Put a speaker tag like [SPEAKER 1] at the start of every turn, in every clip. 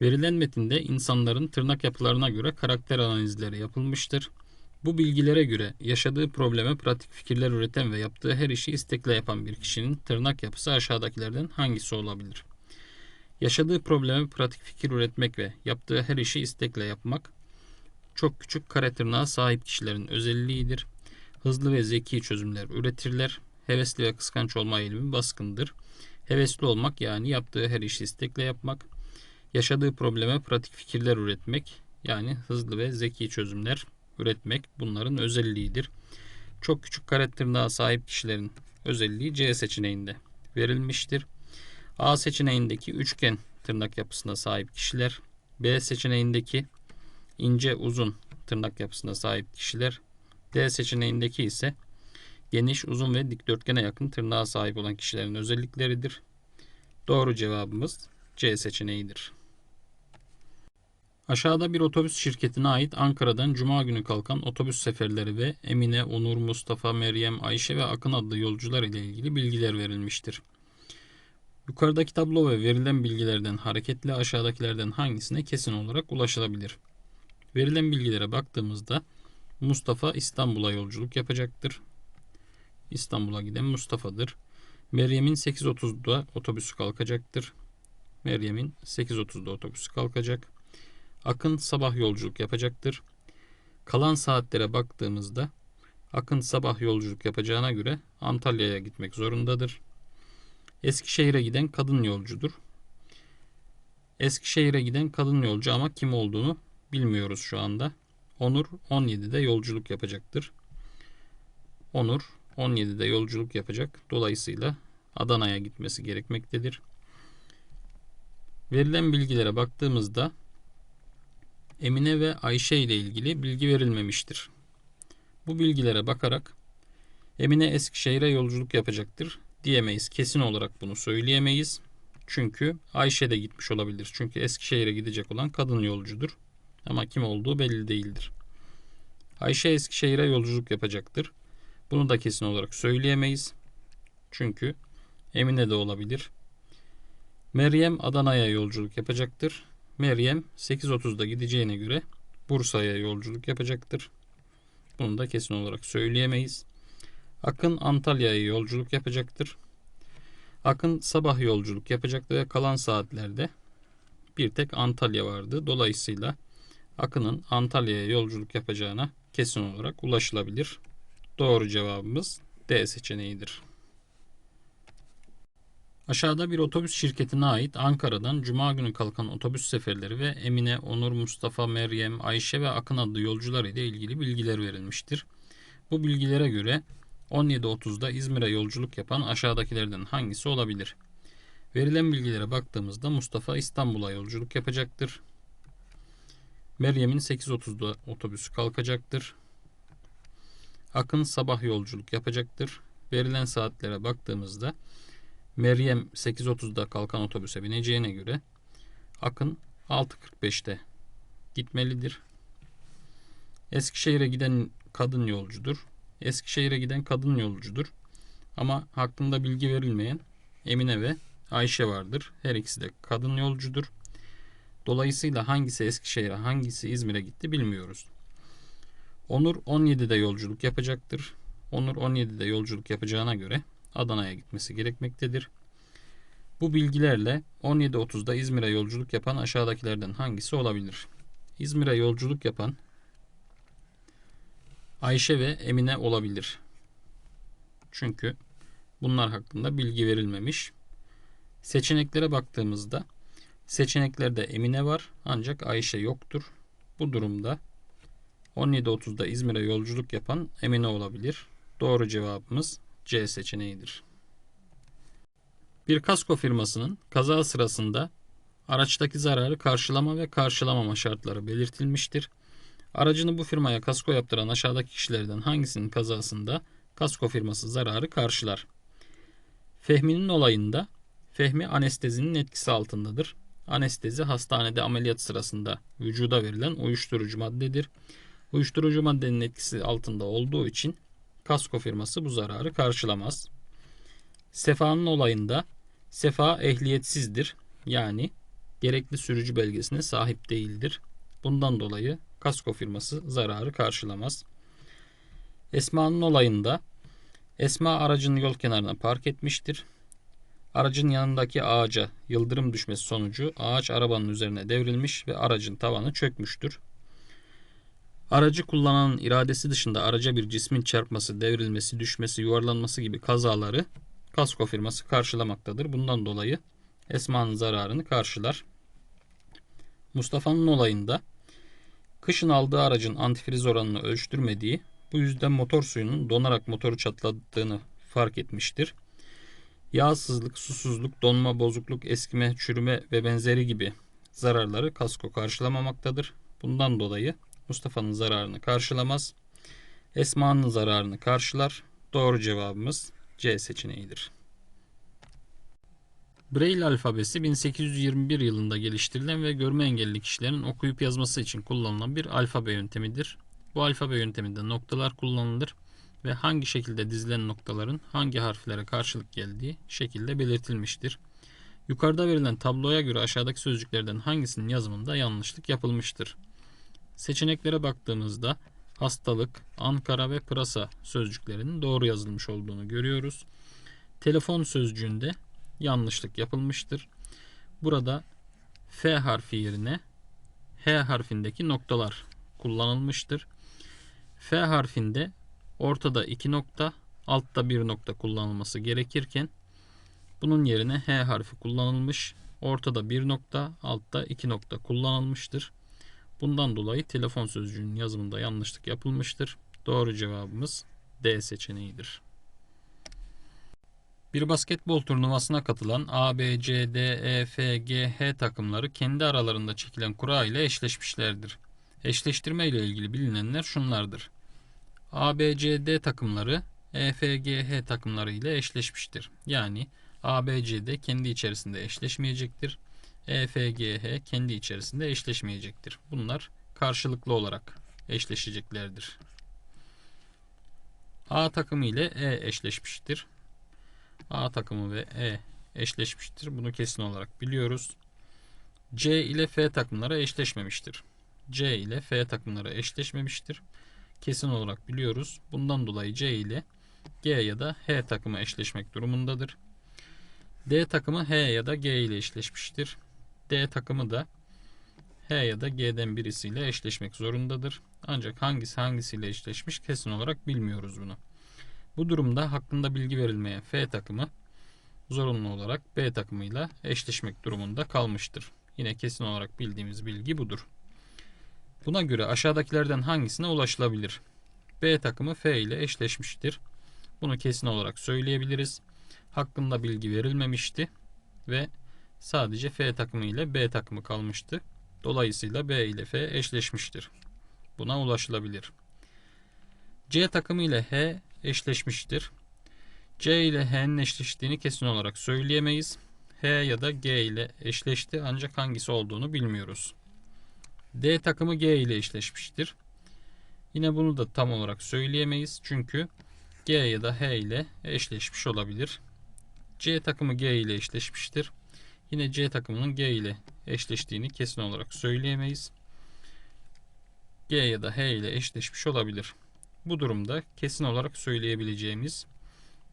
[SPEAKER 1] Verilen metinde insanların tırnak yapılarına göre karakter analizleri yapılmıştır. Bu bilgilere göre yaşadığı probleme pratik fikirler üreten ve yaptığı her işi istekle yapan bir kişinin tırnak yapısı aşağıdakilerden hangisi olabilir? Yaşadığı probleme pratik fikir üretmek ve yaptığı her işi istekle yapmak çok küçük kare tırnağa sahip kişilerin özelliğidir. Hızlı ve zeki çözümler üretirler. Hevesli ve kıskanç olma eğilimi baskındır. Hevesli olmak yani yaptığı her işi istekle yapmak. Yaşadığı probleme pratik fikirler üretmek yani hızlı ve zeki çözümler üretmek bunların özelliğidir. Çok küçük tırnağa sahip kişilerin özelliği C seçeneğinde verilmiştir. A seçeneğindeki üçgen tırnak yapısına sahip kişiler, B seçeneğindeki ince uzun tırnak yapısına sahip kişiler, D seçeneğindeki ise geniş, uzun ve dikdörtgene yakın tırnağa sahip olan kişilerin özellikleridir. Doğru cevabımız C seçeneğidir. Aşağıda bir otobüs şirketine ait Ankara'dan Cuma günü kalkan otobüs seferleri ve Emine, Onur, Mustafa, Meryem, Ayşe ve Akın adlı yolcular ile ilgili bilgiler verilmiştir. Yukarıdaki tablo ve verilen bilgilerden hareketle aşağıdakilerden hangisine kesin olarak ulaşılabilir? Verilen bilgilere baktığımızda Mustafa İstanbul'a yolculuk yapacaktır. İstanbul'a giden Mustafa'dır. Meryem'in 8.30'da otobüsü kalkacaktır. Meryem'in 8.30'da otobüsü kalkacak. Akın sabah yolculuk yapacaktır. Kalan saatlere baktığımızda Akın sabah yolculuk yapacağına göre Antalya'ya gitmek zorundadır. Eskişehir'e giden kadın yolcudur. Eskişehir'e giden kadın yolcu ama kim olduğunu bilmiyoruz şu anda. Onur 17'de yolculuk yapacaktır. Onur 17'de yolculuk yapacak. Dolayısıyla Adana'ya gitmesi gerekmektedir. Verilen bilgilere baktığımızda Emine ve Ayşe ile ilgili bilgi verilmemiştir. Bu bilgilere bakarak Emine Eskişehir'e yolculuk yapacaktır diyemeyiz. Kesin olarak bunu söyleyemeyiz. Çünkü Ayşe de gitmiş olabilir. Çünkü Eskişehir'e gidecek olan kadın yolcudur. Ama kim olduğu belli değildir. Ayşe Eskişehir'e yolculuk yapacaktır. Bunu da kesin olarak söyleyemeyiz. Çünkü Emine de olabilir. Meryem Adana'ya yolculuk yapacaktır. Meryem 8.30'da gideceğine göre Bursa'ya yolculuk yapacaktır. Bunu da kesin olarak söyleyemeyiz. Akın Antalya'ya yolculuk yapacaktır. Akın sabah yolculuk yapacaktı ve kalan saatlerde bir tek Antalya vardı. Dolayısıyla Akın'ın Antalya'ya yolculuk yapacağına kesin olarak ulaşılabilir. Doğru cevabımız D seçeneğidir. Aşağıda bir otobüs şirketine ait Ankara'dan Cuma günü kalkan otobüs seferleri ve Emine, Onur, Mustafa, Meryem, Ayşe ve Akın adlı yolcular ile ilgili bilgiler verilmiştir. Bu bilgilere göre 17.30'da İzmir'e yolculuk yapan aşağıdakilerden hangisi olabilir? Verilen bilgilere baktığımızda Mustafa İstanbul'a yolculuk yapacaktır. Meryem'in 8.30'da otobüsü kalkacaktır. Akın sabah yolculuk yapacaktır. Verilen saatlere baktığımızda Meryem 8.30'da kalkan otobüse bineceğine göre Akın 6.45'te gitmelidir. Eskişehir'e giden kadın yolcudur. Eskişehir'e giden kadın yolcudur. Ama hakkında bilgi verilmeyen Emine ve Ayşe vardır. Her ikisi de kadın yolcudur. Dolayısıyla hangisi Eskişehir'e hangisi İzmir'e gitti bilmiyoruz. Onur 17'de yolculuk yapacaktır. Onur 17'de yolculuk yapacağına göre Adana'ya gitmesi gerekmektedir. Bu bilgilerle 17.30'da İzmir'e yolculuk yapan aşağıdakilerden hangisi olabilir? İzmir'e yolculuk yapan Ayşe ve Emine olabilir. Çünkü bunlar hakkında bilgi verilmemiş. Seçeneklere baktığımızda seçeneklerde Emine var ancak Ayşe yoktur. Bu durumda 17.30'da İzmir'e yolculuk yapan Emine olabilir. Doğru cevabımız C seçeneğidir. Bir kasko firmasının kaza sırasında araçtaki zararı karşılama ve karşılamama şartları belirtilmiştir. Aracını bu firmaya kasko yaptıran aşağıdaki kişilerden hangisinin kazasında kasko firması zararı karşılar? Fehmi'nin olayında Fehmi anestezinin etkisi altındadır. Anestezi hastanede ameliyat sırasında vücuda verilen uyuşturucu maddedir. Uyuşturucu maddenin etkisi altında olduğu için kasko firması bu zararı karşılamaz. Sefa'nın olayında Sefa ehliyetsizdir. Yani gerekli sürücü belgesine sahip değildir. Bundan dolayı kasko firması zararı karşılamaz. Esma'nın olayında Esma aracını yol kenarına park etmiştir. Aracın yanındaki ağaca yıldırım düşmesi sonucu ağaç arabanın üzerine devrilmiş ve aracın tavanı çökmüştür. Aracı kullananın iradesi dışında araca bir cismin çarpması, devrilmesi, düşmesi, yuvarlanması gibi kazaları kasko firması karşılamaktadır. Bundan dolayı Esma'nın zararını karşılar. Mustafa'nın olayında kışın aldığı aracın antifriz oranını ölçtürmediği, bu yüzden motor suyunun donarak motoru çatladığını fark etmiştir. Yağsızlık, susuzluk, donma, bozukluk, eskime, çürüme ve benzeri gibi zararları kasko karşılamamaktadır. Bundan dolayı Mustafa'nın zararını karşılamaz. Esma'nın zararını karşılar. Doğru cevabımız C seçeneğidir. Braille alfabesi 1821 yılında geliştirilen ve görme engelli kişilerin okuyup yazması için kullanılan bir alfabe yöntemidir. Bu alfabe yönteminde noktalar kullanılır ve hangi şekilde dizilen noktaların hangi harflere karşılık geldiği şekilde belirtilmiştir. Yukarıda verilen tabloya göre aşağıdaki sözcüklerden hangisinin yazımında yanlışlık yapılmıştır? Seçeneklere baktığımızda hastalık, Ankara ve pırasa sözcüklerinin doğru yazılmış olduğunu görüyoruz. Telefon sözcüğünde yanlışlık yapılmıştır. Burada F harfi yerine H harfindeki noktalar kullanılmıştır. F harfinde ortada iki nokta, altta bir nokta kullanılması gerekirken bunun yerine H harfi kullanılmış. Ortada bir nokta, altta iki nokta kullanılmıştır. Bundan dolayı telefon sözcüğünün yazımında yanlışlık yapılmıştır. Doğru cevabımız D seçeneğidir. Bir basketbol turnuvasına katılan A, B, C, D, E, F, G, H takımları kendi aralarında çekilen kura ile eşleşmişlerdir. Eşleştirme ile ilgili bilinenler şunlardır. A, B, C, D takımları E, F, G, H takımları ile eşleşmiştir. Yani A, B, C, D kendi içerisinde eşleşmeyecektir. E, F, G, H kendi içerisinde eşleşmeyecektir. Bunlar karşılıklı olarak eşleşeceklerdir. A takımı ile E eşleşmiştir. A takımı ve E eşleşmiştir. Bunu kesin olarak biliyoruz. C ile F takımları eşleşmemiştir. C ile F takımları eşleşmemiştir. Kesin olarak biliyoruz. Bundan dolayı C ile G ya da H takımı eşleşmek durumundadır. D takımı H ya da G ile eşleşmiştir. D takımı da H ya da G'den birisiyle eşleşmek zorundadır. Ancak hangisi hangisiyle eşleşmiş kesin olarak bilmiyoruz bunu. Bu durumda hakkında bilgi verilmeyen F takımı zorunlu olarak B takımıyla eşleşmek durumunda kalmıştır. Yine kesin olarak bildiğimiz bilgi budur. Buna göre aşağıdakilerden hangisine ulaşılabilir? B takımı F ile eşleşmiştir. Bunu kesin olarak söyleyebiliriz. Hakkında bilgi verilmemişti ve sadece F takımı ile B takımı kalmıştı. Dolayısıyla B ile F eşleşmiştir. Buna ulaşılabilir. C takımı ile H eşleşmiştir. C ile H'nin eşleştiğini kesin olarak söyleyemeyiz. H ya da G ile eşleşti ancak hangisi olduğunu bilmiyoruz. D takımı G ile eşleşmiştir. Yine bunu da tam olarak söyleyemeyiz çünkü G ya da H ile eşleşmiş olabilir. C takımı G ile eşleşmiştir. Yine C takımının G ile eşleştiğini kesin olarak söyleyemeyiz. G ya da H ile eşleşmiş olabilir. Bu durumda kesin olarak söyleyebileceğimiz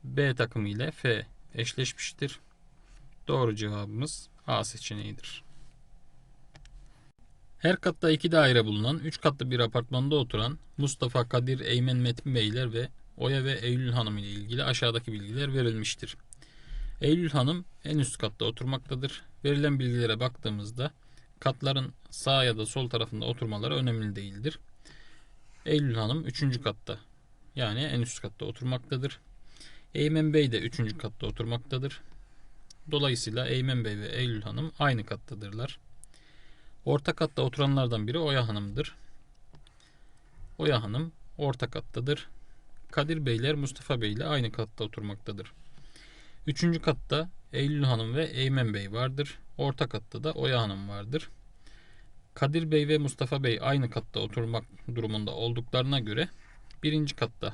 [SPEAKER 1] B takımı ile F eşleşmiştir. Doğru cevabımız A seçeneğidir. Her katta iki daire bulunan 3 katlı bir apartmanda oturan Mustafa, Kadir, Eymen, Metin Beyler ve Oya ve Eylül Hanım ile ilgili aşağıdaki bilgiler verilmiştir. Eylül Hanım en üst katta oturmaktadır. Verilen bilgilere baktığımızda katların sağ ya da sol tarafında oturmaları önemli değildir. Eylül Hanım 3. katta yani en üst katta oturmaktadır. Eymen Bey de 3. katta oturmaktadır. Dolayısıyla Eymen Bey ve Eylül Hanım aynı kattadırlar. Orta katta oturanlardan biri Oya Hanım'dır. Oya Hanım orta kattadır. Kadir Beyler Mustafa Bey ile aynı katta oturmaktadır. Üçüncü katta Eylül Hanım ve Eymen Bey vardır. Orta katta da Oya Hanım vardır. Kadir Bey ve Mustafa Bey aynı katta oturmak durumunda olduklarına göre birinci katta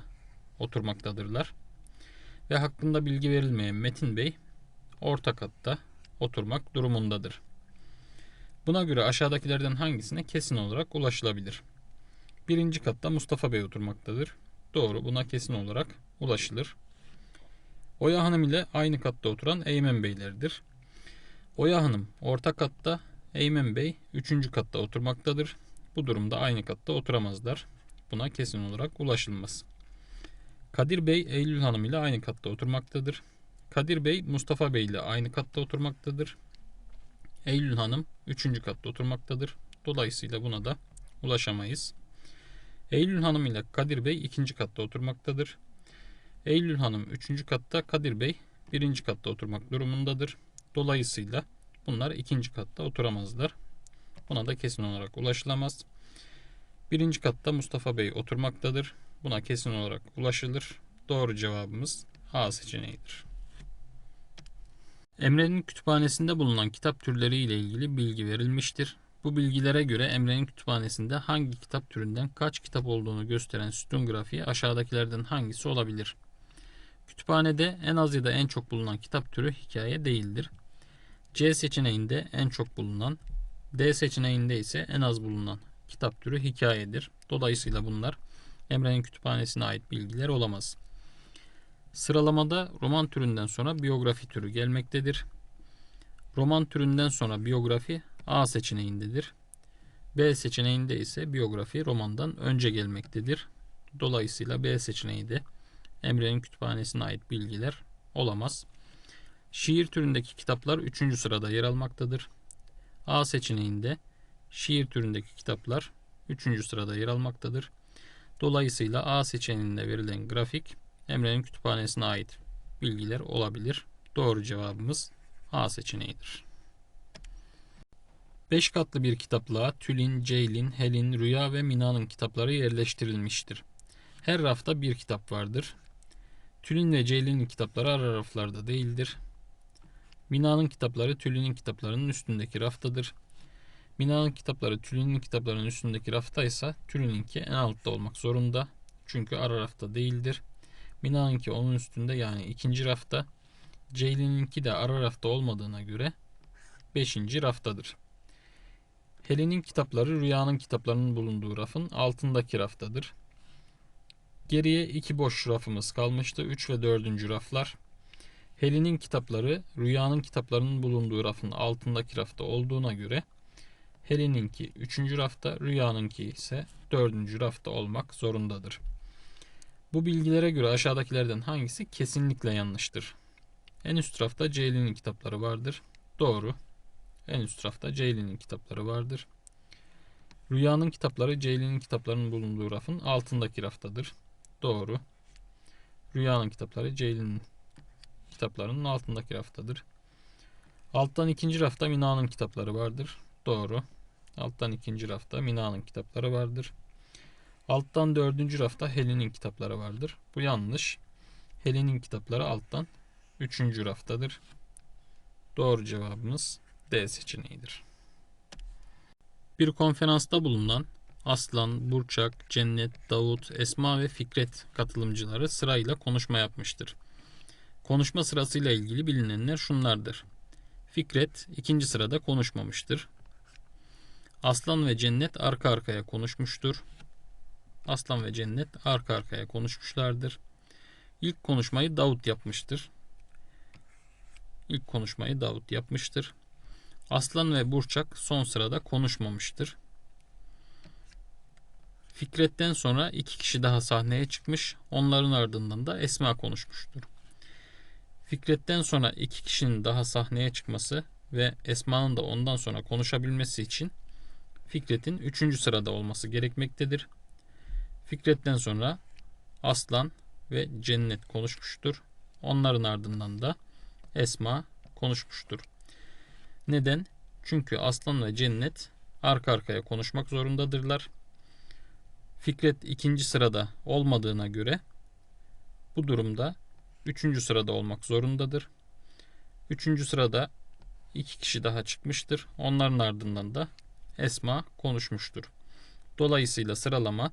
[SPEAKER 1] oturmaktadırlar. Ve hakkında bilgi verilmeyen Metin Bey orta katta oturmak durumundadır. Buna göre aşağıdakilerden hangisine kesin olarak ulaşılabilir? Birinci katta Mustafa Bey oturmaktadır. Doğru buna kesin olarak ulaşılır. Oya Hanım ile aynı katta oturan Eymen Beylerdir. Oya Hanım orta katta, Eymen Bey üçüncü katta oturmaktadır. Bu durumda aynı katta oturamazlar. Buna kesin olarak ulaşılmaz. Kadir Bey Eylül Hanım ile aynı katta oturmaktadır. Kadir Bey Mustafa Bey ile aynı katta oturmaktadır. Eylül Hanım üçüncü katta oturmaktadır. Dolayısıyla buna da ulaşamayız. Eylül Hanım ile Kadir Bey ikinci katta oturmaktadır. Eylül Hanım üçüncü katta, Kadir Bey birinci katta oturmak durumundadır. Dolayısıyla bunlar ikinci katta oturamazlar. Buna da kesin olarak ulaşılamaz. Birinci katta Mustafa Bey oturmaktadır. Buna kesin olarak ulaşılır. Doğru cevabımız A seçeneğidir. Emre'nin kütüphanesinde bulunan kitap türleri ile ilgili bilgi verilmiştir. Bu bilgilere göre Emre'nin kütüphanesinde hangi kitap türünden kaç kitap olduğunu gösteren sütun grafiği aşağıdakilerden hangisi olabilir? Kütüphanede en az ya da en çok bulunan kitap türü hikaye değildir. C seçeneğinde en çok bulunan, D seçeneğinde ise en az bulunan kitap türü hikayedir. Dolayısıyla bunlar Emre'nin kütüphanesine ait bilgiler olamaz. Sıralamada roman türünden sonra biyografi türü gelmektedir. Roman türünden sonra biyografi A seçeneğindedir. B seçeneğinde ise biyografi romandan önce gelmektedir. Dolayısıyla B seçeneği de Emre'nin kütüphanesine ait bilgiler olamaz. Şiir türündeki kitaplar 3. sırada yer almaktadır. A seçeneğinde şiir türündeki kitaplar 3. sırada yer almaktadır. Dolayısıyla A seçeneğinde verilen grafik Emre'nin kütüphanesine ait bilgiler olabilir. Doğru cevabımız A seçeneğidir. 5 katlı bir kitaplığa Tülin, Ceylin, Helin, Rüya ve Mina'nın kitapları yerleştirilmiştir. Her rafta bir kitap vardır. Tülin ve Ceylin'in kitapları ara raflarda değildir. Mina'nın kitapları Tülin'in kitaplarının üstündeki raftadır. Mina'nın kitapları Tülin'in kitaplarının üstündeki raftaysa Tülin'inki en altta olmak zorunda. Çünkü ara rafta değildir. Mina'nınki onun üstünde yani ikinci rafta. Ceylin'inki de ara rafta olmadığına göre beşinci raftadır. Helen'in kitapları Rüya'nın kitaplarının bulunduğu rafın altındaki raftadır. Geriye iki boş rafımız kalmıştı. 3 ve 4. raflar. Helen'in kitapları Rüya'nın kitaplarının bulunduğu rafın altındaki rafta olduğuna göre Helen'inki 3. rafta, Rüya'nınki ise 4. rafta olmak zorundadır. Bu bilgilere göre aşağıdakilerden hangisi kesinlikle yanlıştır? En üst rafta Ceylin'in kitapları vardır. Doğru. En üst rafta Ceylin'in kitapları vardır. Rüyanın kitapları Ceylin'in kitaplarının bulunduğu rafın altındaki raftadır. Doğru. Rüyanın kitapları Ceylin'in kitaplarının altındaki raftadır. Alttan ikinci rafta Mina'nın kitapları vardır. Doğru. Alttan ikinci rafta Mina'nın kitapları vardır. Alttan dördüncü rafta Helen'in kitapları vardır. Bu yanlış. Helen'in kitapları alttan üçüncü raftadır. Doğru cevabımız D seçeneğidir. Bir konferansta bulunan Aslan, Burçak, Cennet, Davut, Esma ve Fikret katılımcıları sırayla konuşma yapmıştır. Konuşma sırasıyla ilgili bilinenler şunlardır. Fikret ikinci sırada konuşmamıştır. Aslan ve Cennet arka arkaya konuşmuştur. Aslan ve Cennet arka arkaya konuşmuşlardır. İlk konuşmayı Davut yapmıştır. İlk konuşmayı Davut yapmıştır. Aslan ve Burçak son sırada konuşmamıştır. Fikret'ten sonra iki kişi daha sahneye çıkmış. Onların ardından da Esma konuşmuştur. Fikret'ten sonra iki kişinin daha sahneye çıkması ve Esma'nın da ondan sonra konuşabilmesi için Fikret'in üçüncü sırada olması gerekmektedir. Fikret'ten sonra Aslan ve Cennet konuşmuştur. Onların ardından da Esma konuşmuştur. Neden? Çünkü Aslan ve Cennet arka arkaya konuşmak zorundadırlar. Fikret ikinci sırada olmadığına göre bu durumda üçüncü sırada olmak zorundadır. Üçüncü sırada iki kişi daha çıkmıştır. Onların ardından da Esma konuşmuştur. Dolayısıyla sıralama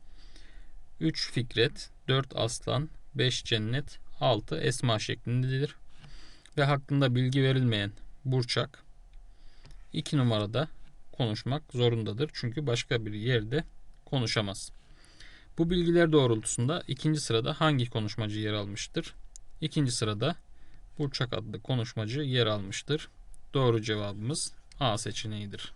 [SPEAKER 1] 3 Fikret, 4 Aslan, 5 Cennet, 6 Esma şeklindedir. Ve hakkında bilgi verilmeyen Burçak 2 numarada konuşmak zorundadır. Çünkü başka bir yerde konuşamaz. Bu bilgiler doğrultusunda ikinci sırada hangi konuşmacı yer almıştır? İkinci sırada Burçak adlı konuşmacı yer almıştır. Doğru cevabımız A seçeneğidir.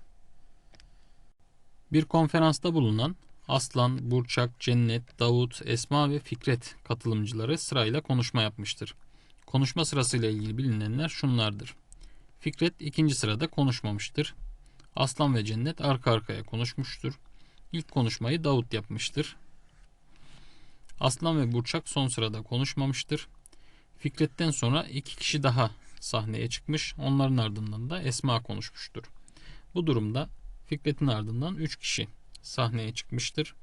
[SPEAKER 1] Bir konferansta bulunan Aslan, Burçak, Cennet, Davut, Esma ve Fikret katılımcıları sırayla konuşma yapmıştır. Konuşma sırasıyla ilgili bilinenler şunlardır. Fikret ikinci sırada konuşmamıştır. Aslan ve Cennet arka arkaya konuşmuştur. İlk konuşmayı Davut yapmıştır. Aslan ve Burçak son sırada konuşmamıştır. Fikret'ten sonra iki kişi daha sahneye çıkmış. Onların ardından da Esma konuşmuştur. Bu durumda Fikret'in ardından 3 kişi sahneye çıkmıştır.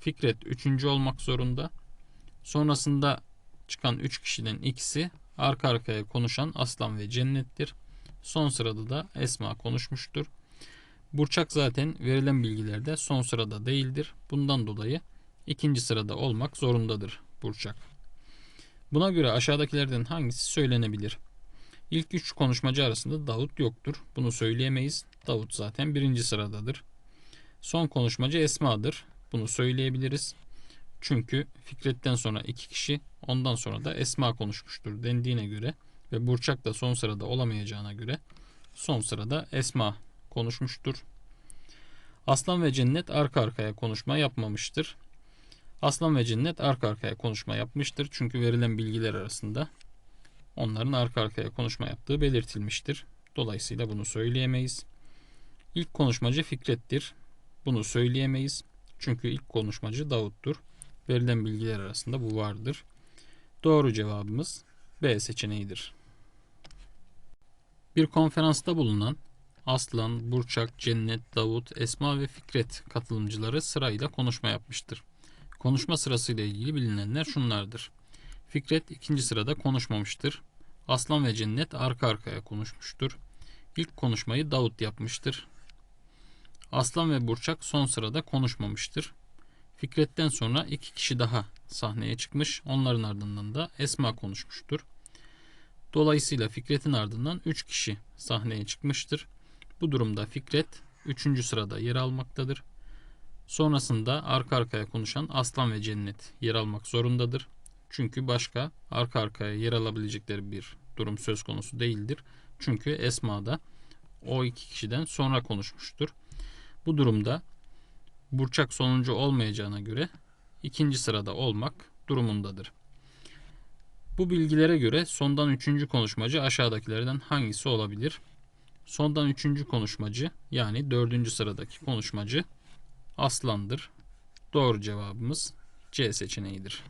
[SPEAKER 1] Fikret 3. olmak zorunda. Sonrasında çıkan 3 kişiden ikisi arka arkaya konuşan Aslan ve Cennet'tir. Son sırada da Esma konuşmuştur. Burçak zaten verilen bilgilerde son sırada değildir. Bundan dolayı ikinci sırada olmak zorundadır Burçak. Buna göre aşağıdakilerden hangisi söylenebilir? İlk üç konuşmacı arasında Davut yoktur. Bunu söyleyemeyiz. Davut zaten birinci sıradadır. Son konuşmacı Esma'dır. Bunu söyleyebiliriz. Çünkü Fikret'ten sonra iki kişi, ondan sonra da Esma konuşmuştur dendiğine göre ve Burçak da son sırada olamayacağına göre son sırada Esma konuşmuştur. Aslan ve Cennet arka arkaya konuşma yapmamıştır. Aslan ve Cennet arka arkaya konuşma yapmıştır. Çünkü verilen bilgiler arasında onların arka arkaya konuşma yaptığı belirtilmiştir. Dolayısıyla bunu söyleyemeyiz. İlk konuşmacı Fikret'tir. Bunu söyleyemeyiz. Çünkü ilk konuşmacı Davut'tur. Verilen bilgiler arasında bu vardır. Doğru cevabımız B seçeneğidir. Bir konferansta bulunan Aslan, Burçak, Cennet, Davut, Esma ve Fikret katılımcıları sırayla konuşma yapmıştır. Konuşma sırasıyla ilgili bilinenler şunlardır. Fikret ikinci sırada konuşmamıştır. Aslan ve Cennet arka arkaya konuşmuştur. İlk konuşmayı Davut yapmıştır. Aslan ve Burçak son sırada konuşmamıştır. Fikret'ten sonra iki kişi daha sahneye çıkmış. Onların ardından da Esma konuşmuştur. Dolayısıyla Fikret'in ardından 3 kişi sahneye çıkmıştır. Bu durumda Fikret 3. sırada yer almaktadır. Sonrasında arka arkaya konuşan Aslan ve Cennet yer almak zorundadır. Çünkü başka arka arkaya yer alabilecekleri bir durum söz konusu değildir. Çünkü Esma da o iki kişiden sonra konuşmuştur. Bu durumda Burçak sonuncu olmayacağına göre ikinci sırada olmak durumundadır. Bu bilgilere göre sondan üçüncü konuşmacı aşağıdakilerden hangisi olabilir? Sondan üçüncü konuşmacı yani dördüncü sıradaki konuşmacı Aslan'dır. Doğru cevabımız C seçeneğidir.